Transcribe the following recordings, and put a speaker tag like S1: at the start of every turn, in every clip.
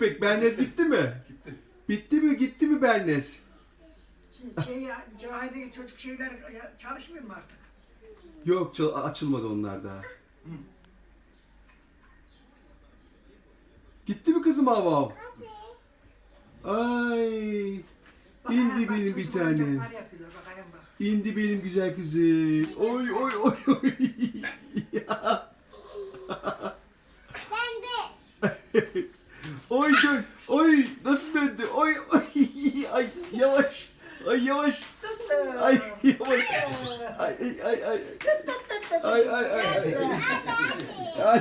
S1: köpek? Bernez gitti mi?
S2: Gitti.
S1: Bitti mi? Gitti mi Bernez?
S3: Şey, şey ya, Cahide çocuk şeyler ya, çalışmıyor mu artık?
S1: Yok çal- açılmadı onlar daha. Gitti mi kızım av av? Ay.
S3: Bak,
S1: İndi
S3: bak,
S1: benim bir
S3: çocuk
S1: tane.
S3: oyuncaklar yapıyorlar, bakayım bak.
S1: İndi benim güzel kızım. Oy oy oy oy. Ya.
S4: Ben de.
S1: oy dön. Oy nasıl döndü? Oy oy. Ay yavaş. Ay yavaş. Ay yavaş. Ay ay ay ay. Ay ay ay ay. Ay.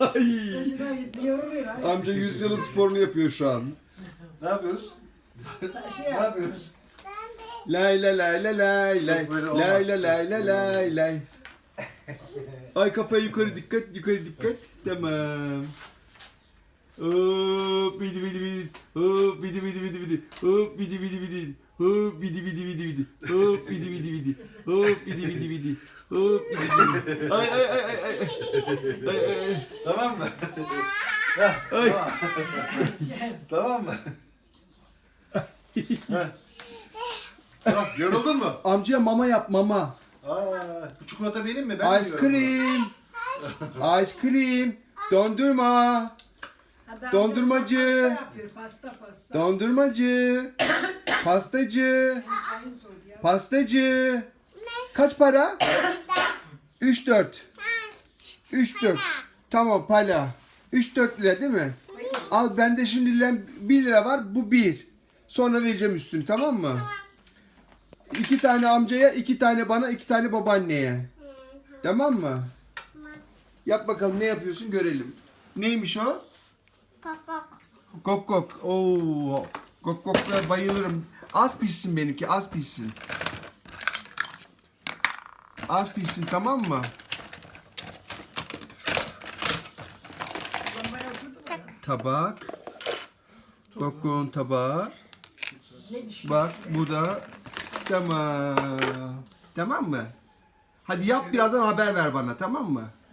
S1: ay. Amca yüzyılın sporunu yapıyor şu an.
S2: Ne yapıyoruz? Ne
S3: yap.
S2: yapıyoruz?
S1: Lay lay lay lay lay lay. Lay lay lay lay lay lay. Ay kafaya yukarı dikkat, yukarı dikkat. Tamam. Hop bidi bidi bidi. Hop bidi bidi bidi bidi. Hop bidi bidi bidi. Hop bidi bidi bidi bidi. Hop bidi bidi bidi. Hop bidi bidi bidi. Hop bidi bidi. Ay ay ay ay ay. Ay ay ay.
S2: Tamam mı? Heh,
S1: Ay.
S2: tamam. tamam mı? Heh. Tamam, yoruldun mu?
S1: Amcaya mama yap mama.
S2: Aa, bu çikolata benim mi? Ben
S1: Ice
S2: yiyorum
S1: cream. Ice cream. Dondurma.
S3: Adam
S1: Dondurmacı.
S3: Pasta yapıyor, pasta pasta.
S1: Dondurmacı. Pastacı.
S3: Çayın soğudu ya.
S1: Pastacı. Kaç para? 3 4. 3 4. Tamam pala. 3 4 lira değil mi? Al bende şimdi 1 lira var. Bu 1. Sonra vereceğim üstünü tamam mı? İki tane amcaya, iki tane bana, iki tane babaanneye. Tamam mı? Yap bakalım ne yapıyorsun görelim. Neymiş o?
S4: Kok kok.
S1: Kok kok. Oo. Kok koklara bayılırım. Az pişsin benimki, az pişsin. Az pişsin tamam mı? Tabak. Kokon tabağı. Bak bu da tamam. Tamam mı? Hadi yap birazdan haber ver bana tamam mı?